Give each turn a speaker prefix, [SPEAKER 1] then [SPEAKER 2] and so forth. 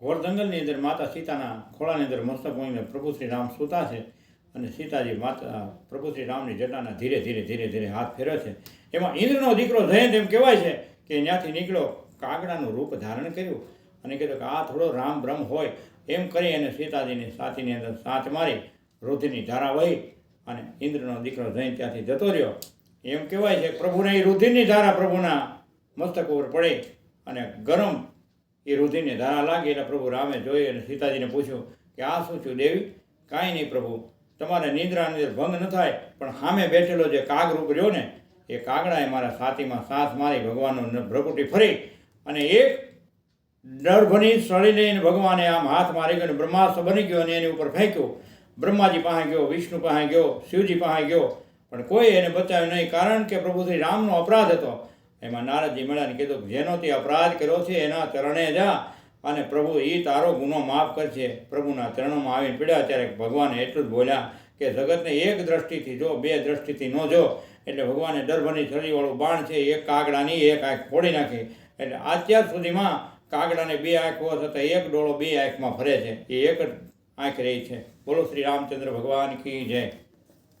[SPEAKER 1] ઘોર જંગલની અંદર માતા સીતાના ખોળાની અંદર મસ્તક હોઈને પ્રભુ શ્રી રામ સૂતા છે અને સીતાજી માતા, પ્રભુ શ્રી રામની જટાના ધીરે ધીરે ધીરે ધીરે હાથ ફેરવે છે. એમાં ઇન્દ્રનો દીકરો જયંત એમ કહેવાય છે કે ત્યાંથી નીકળ્યો કાગડાનું રૂપ ધારણ કર્યું અને કીધું કે આ થોડો રામ બ્રહ્મ હોય. એમ કરી અને સીતાજીની સાતીની અંદર સાચ મારી, રુધિરની ધારા વહી અને ઇન્દ્રનો દીકરો જૈન ત્યાંથી જતો રહ્યો. એમ કહેવાય છે પ્રભુને એ રુધિરની ધારા પ્રભુના મસ્તક ઉપર પડે અને ગરમ એ રુધિરની ધારા લાગી એટલે પ્રભુ રામે જોઈ અને સીતાજીને પૂછ્યું કે આ શું છું દેવી? કાંઈ નહીં પ્રભુ, તમારે નિંદ્રાની ભંગ ન થાય, પણ સામે બેઠેલો જે કાગરૂપ રહ્યો ને, એ કાગડાએ મારા છાતીમાં સાસ મારી ભગવાનનો ભ્રકુટી ફરી અને એક ડરભની સળી લઈને ભગવાને આમ હાથ મારી ગયો બ્રહ્માસ્ત્ર બની ગયો અને એની ઉપર ફેંક્યો. બ્રહ્માજી પાસે ગયો, વિષ્ણુ પાસે ગયો, શિવજી પાસે ગયો, પણ કોઈ એને બચાવ્યું નહીં, કારણ કે પ્રભુ શ્રી રામનો અપરાધ હતો. એમાં નારદજી મળ્યાને કીધું, જેનો તે અપરાધ કર્યો છે, એના ચરણે જા અને પ્રભુ એ તારો ગુનો માફ કરશે. પ્રભુના ચરણોમાં આવીને પીડ્યા, ત્યારે ભગવાને એટલું જ બોલ્યા કે, જગતને એક દ્રષ્ટિથી જો, બે દ્રષ્ટિથી ન જો. એટલે ભગવાને ડરભની છરીવાળું બાણ છે, એક કાગડાની, એક આંખ ફોડી નાખી. એટલે અત્યાર સુધીમાં કાગડાને બે આંખ હોવા છતાં એક ડોળો બે આંખમાં ફરે છે. એ એક જ આંખ રહી છે. બોલો શ્રી રામચંદ્ર ભગવાન કી જય.